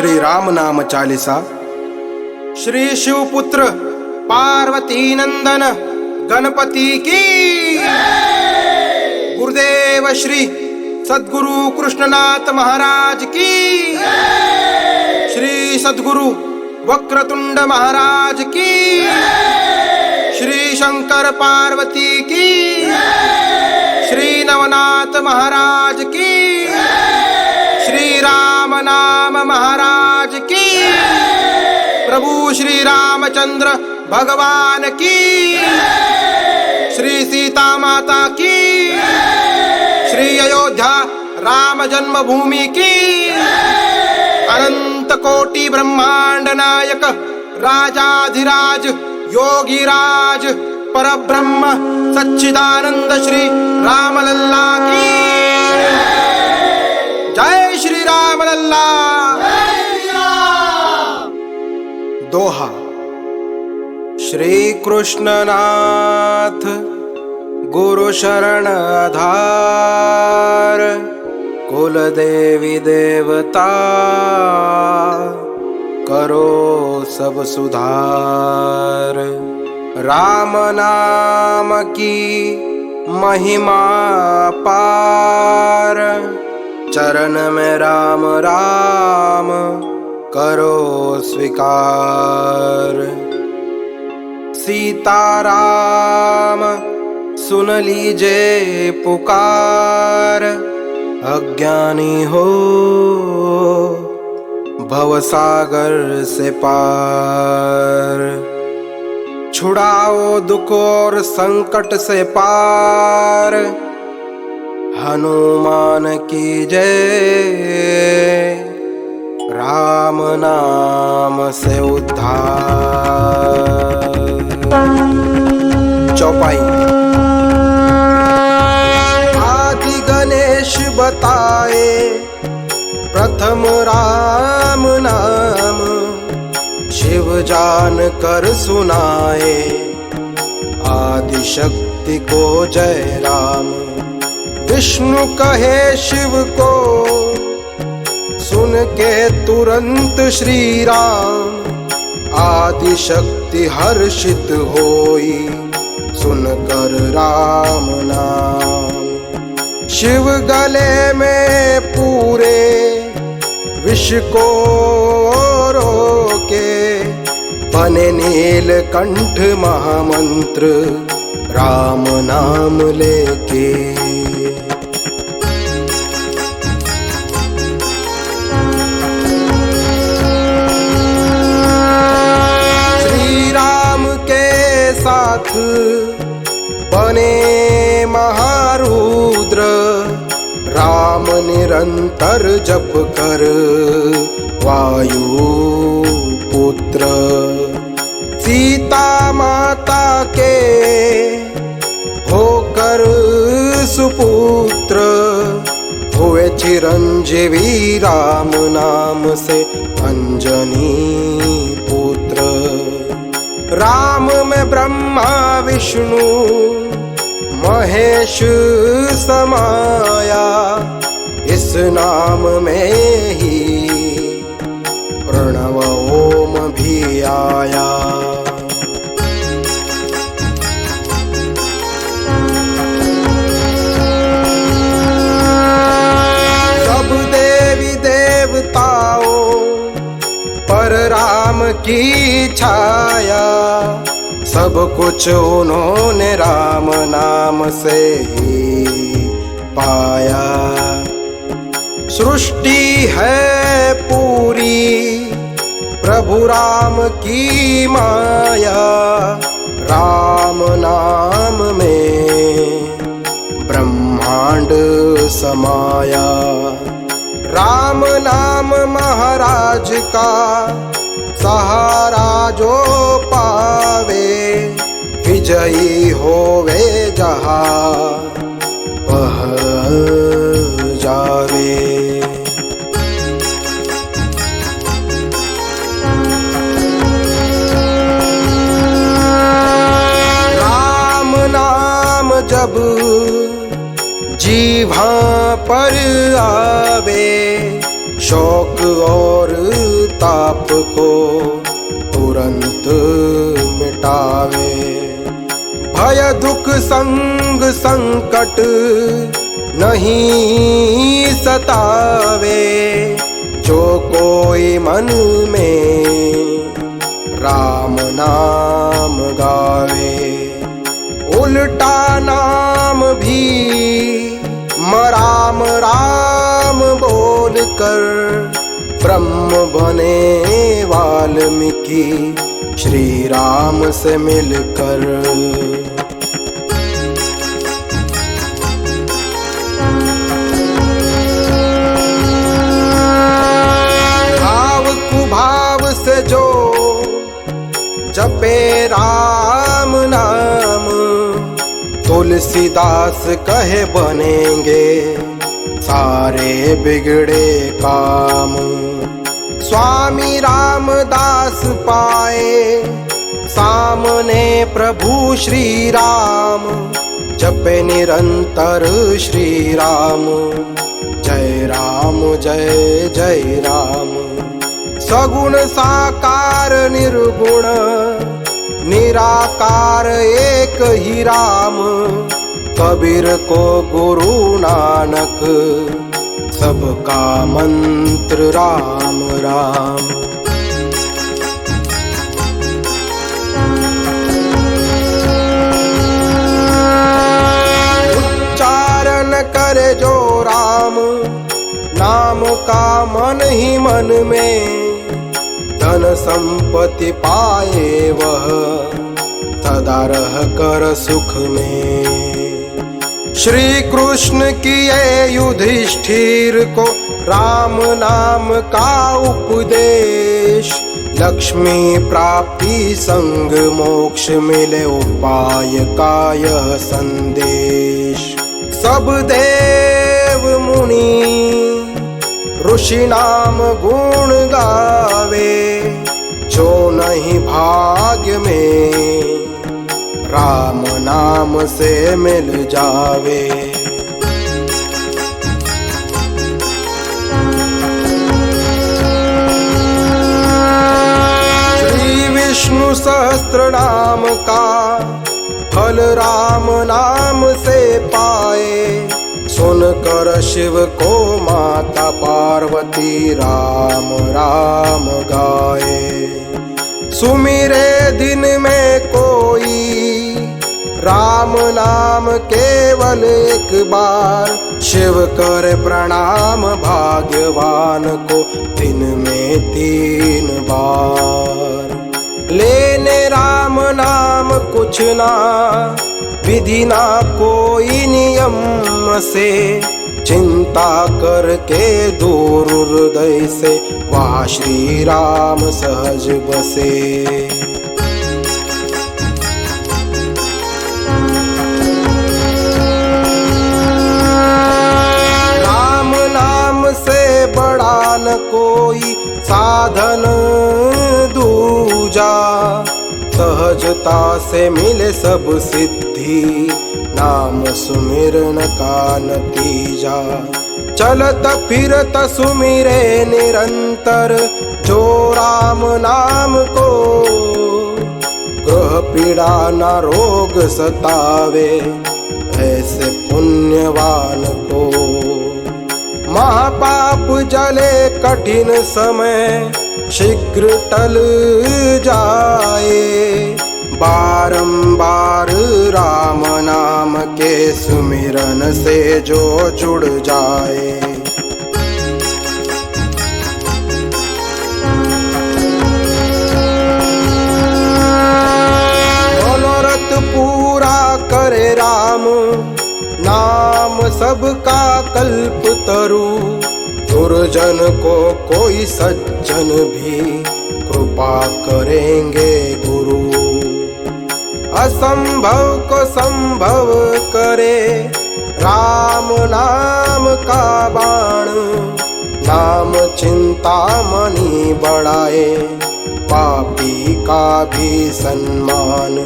श्री राम नाम चालीसा। श्री शिवपुत्र पार्वती नंदन गणपति की। गुरुदेव श्री सदगुरु कृष्णनाथ महाराज की। श्री सदगुरु वक्रतुंड महाराज की। श्री शंकर पार्वती की। श्री नवनाथ महाराज की। रामचंद्र भगवान की। श्री सीता माता की। श्री अयोध्या राम जन्मभूमि की। अनंत कोटि ब्रह्मांड नायक राजाधिराज योगीराज परब्रह्म सच्चिदानंद श्री रामलल्ला की। जय श्री राम लल्ला दोहा। श्री कृष्णनाथ गुरु शरण आधार कुल देवी देवता, करो सब सुधार। राम नाम की महिमा पार, चरण में राम राम करो स्वीकार। सीताराम, सुन लीजिए पुकार। अज्ञानी हो भवसागर से पार। छुड़ाओ दुख और संकट से पार। हनुमान की जय। राम नाम से उद्धार। चौपाई। आदि गणेश बताए, प्रथम राम नाम। शिव जान कर सुनाए आदि शक्ति को जय राम। विष्णु कहे शिव को के तुरंत श्री राम आदि शक्ति हर्षित होई। सुनकर राम नाम। शिव गले में पूरे विश्व को रोके बने नील कंठ महामंत्र राम नाम लेके। साथ बने महारुद्र राम निरंतर जप कर वायु पुत्र। सीता माता के होकर सुपुत्र हुए चिरंजीवी राम नाम से अंजनी राम में ब्रह्मा विष्णु महेश समाया। इस नाम में ही प्रणव ओम भी आया। सब कुछ उन्होंने राम नाम से ही पाया। सृष्टि है पूरी, प्रभु राम की माया राम नाम में ब्रह्मांड समाया। राम नाम महाराज का सहारा जो विजयी होवे जहाँ जावे। राम नाम जब जीभा पर आवे, शौक और ताप को तुरंत मिटावे। भय दुख संग संकट नहीं सतावे जो कोई मन में राम नाम गावे। उल्टा नाम भी मराम राम बोल कर ब्रह्म बने वाल्मीकि श्री राम से मिलकर। तुलसीदास कहे बनेंगे सारे बिगड़े काम। स्वामी रामदास पाए, सामने प्रभु श्री राम जपे निरंतर श्री राम जय राम, जय जय राम। सगुण साकार निर्गुण निराकार एक ही राम कबीर को गुरु नानक सबका मंत्र राम राम। संपत्ति पाए वह सदा रह कर सुख में। श्री कृष्ण किए युधिष्ठिर को राम नाम का उपदेश। लक्ष्मी प्राप्ति संग मोक्ष मिले उपाय का यह संदेश। सब देव मुनि, ऋषि नाम गुण गावे। नहीं भाग्य में। राम नाम से मिल जावे। श्री विष्णु सहस्त्र नाम का फल राम नाम से पाए। सुनकर शिव को माता पार्वती राम राम गाए। सुमिरे दिन में कोई। राम नाम केवल एक बार। शिव कर प्रणाम भाग्यवान को दिन में तीन बार। लेने राम नाम कुछ ना, विधि ना कोई नियम से। चिंता करके दूर हृदय से वहाँ श्री राम सहज बसे। राम नाम से बड़ा न कोई साधन दूजा, सहजता से मिले सब सिद्धि, नाम सुमिरन का नतीजा। चलत फिरत सुमिरे निरंतर, जो राम नाम को ग्रह पीड़ा न रोग सतावे, ऐसे पुण्यवान को। महापाप जले कठिन समय, शीघ्र टल जाए। बारंबार राम नाम के सुमिरन से जो जुड़ जाए। करे राम, नाम सबका कल्प तरु। दुर्जन को कोई सज्जन भी कृपा करेंगे गुरु। असंभव को संभव करे। राम नाम का बाण, नाम चिंता मनी बढ़ाए। पापी का भी सम्मान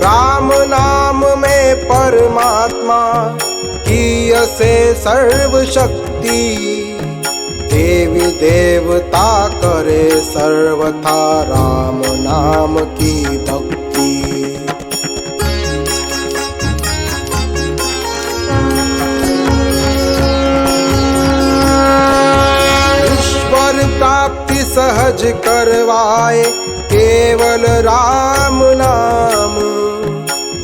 राम नाम में परमात्मा की से सर्व शक्ति देवी देवता करे सर्वथा, राम नाम की प्राप्ति सहज करवाए, केवल राम नाम।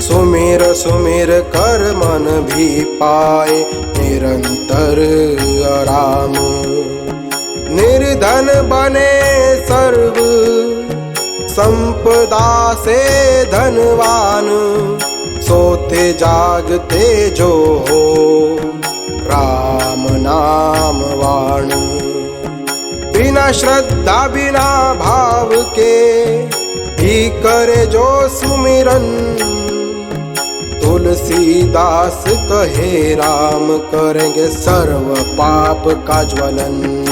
सुमिर सुमिर कर मन भी पाए, निरंतर आराम। निर्धन बने सर्व, संपदा से धनवान। सोते, जागते जो हो, राम नाम वाण। बिना श्रद्धा, बिना भाव के ही करे जो सुमिरन। तुलसीदास कहे राम, करेंगे सर्व पाप का ज्वलन।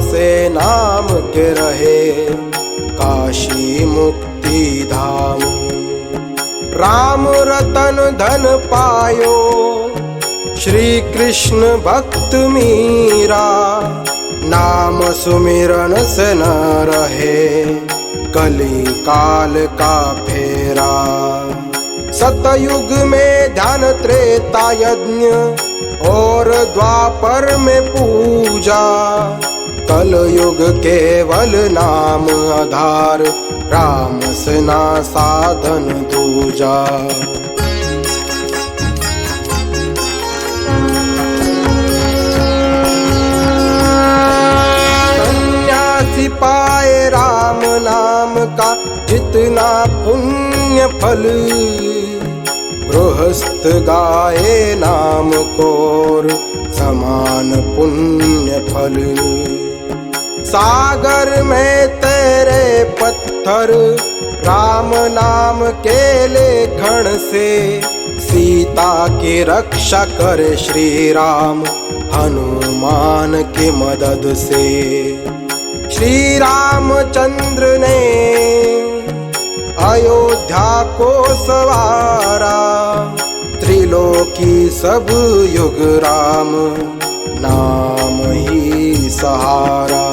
से नाम के रहे काशी मुक्ति धाम। राम रतन धन पायो, श्री कृष्ण भक्त मीरा। नाम सुमिरन से न रहे कली काल का फेरा। सतयुग में ध्यान त्रेता यज्ञ और द्वापर में पूजा। कल युग केवल नाम आधार, राम सेना साधन दूजा। पाए राम नाम का जितना पुण्य फल, गृहस्थ गाए नाम कोर, समान पुण्य फल। सागर में तेरे पत्थर, राम नाम के लेखन से। सीता की रक्षा कर श्री राम हनुमान की मदद से। श्री रामचंद्र ने अयोध्या को सवारा। त्रिलोकी सब युग राम, नाम ही सहारा।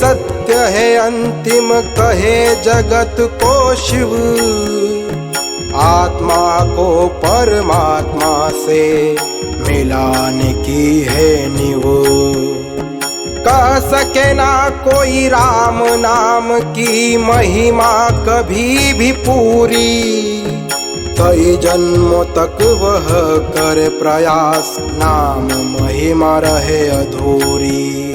सत्य है अंतिम, कहे जगत को शिव। आत्मा को परमात्मा से मिलाने की है निव। कह सके ना कोई राम नाम की महिमा कभी भी पूरी। कई जन्मों तक वह कर प्रयास, नाम महिमा रहे अधूरी।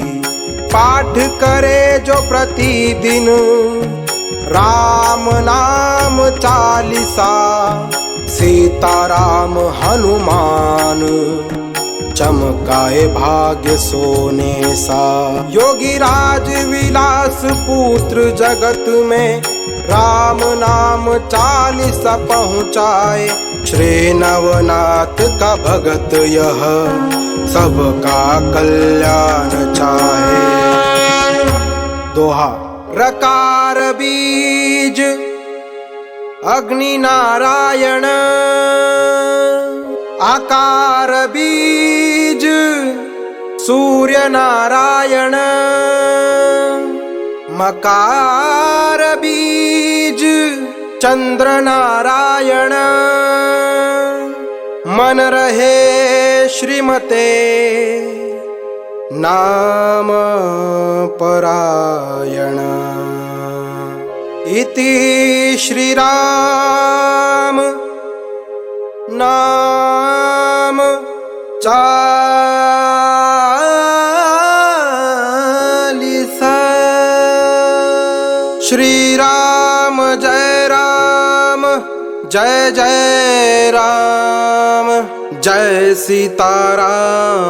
पाठ करे जो प्रतिदिन। राम नाम चालीसा, सीताराम हनुमान। चमकाए भाग्य सोने सा। योगी राज विलास पुत्र जगत में राम नाम चालीसा पहुँचाए। श्री नवनाथ का भगत यह, सबका कल्याण चाहे। दोहा। रकार बीज अग्नि नारायण। आकार बीज सूर्य नारायण। मकार बीज चंद्र नारायण। मन रहे श्रीमते नाम परायण इति श्रीराम नाम चालीसा श्री राम जय राम जय जय राम जय सीताराम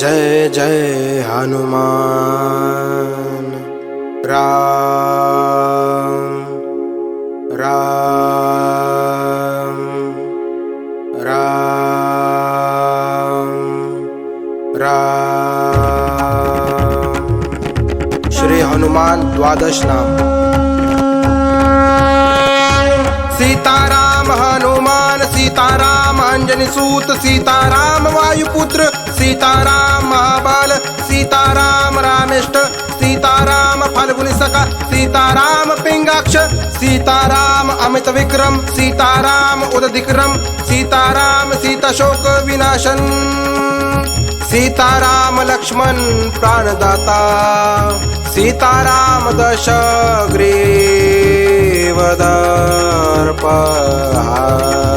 जय जय हनुमान। राम राम राम राम। श्री हनुमान द्वादश नाम। सीताराम हनुमान, सीताराम अंजनी सूत, सीताराम वायुपुत्र सीताराम महाबल सीताराम रामेष्ट सीताराम फाल्गुनी सखा सीताराम पिंगाक्ष सीताराम अमित विक्रम सीताराम उदधिक्रम सीताराम सीताशोक विनाशन सीताराम लक्ष्मण प्राणदाता सीताराम दश ग्रीवदर्पहा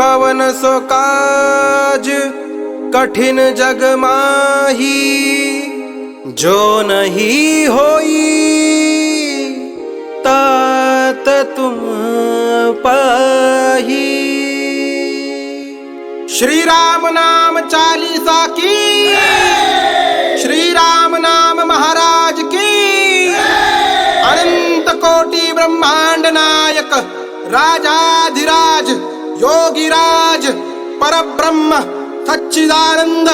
कवन सो काज कठिन जग माही, जो नहीं होई, तात तुम पाही। श्री राम नाम चालीसा की, श्री राम नाम महाराज की, अनंत कोटि ब्रह्मांड नायक राजाधिराज योगिराज परब्रह्म सच्चिदानंद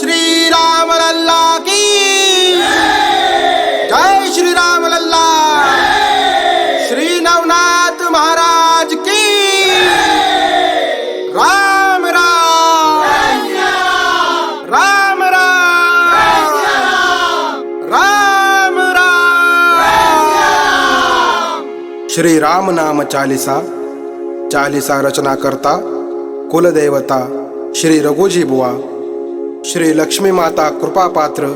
श्री राम लल्ला की। जय श्री राम लल्ला श्री नवनाथ महाराज की। राम राम। राम राम। राम राम। श्री राम नाम चालीसा। चालीसा रचना करता कुलदेवता श्री रघुजी बुवा श्री लक्ष्मी माता कृपापात्र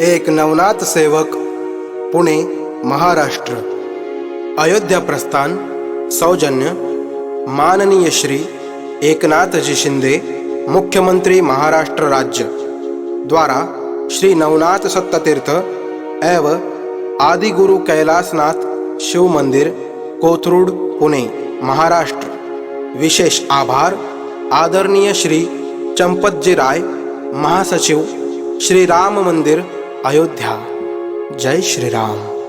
एक नवनाथ सेवक पुणे महाराष्ट्र. अयोध्या प्रस्थान सौजन्य माननीय श्री एकनाथजी शिंदे मुख्यमंत्री महाराष्ट्र राज्य द्वारा श्री नवनाथ सत्ततीर्थ एव आदिगुरु कैलासनाथ शिव मंदिर कोथरूड पुणे महाराष्ट्र. विशेष आभार। आदरणीय श्री चंपतजी राय महासचिव श्री राम मंदिर अयोध्या। जय श्री राम।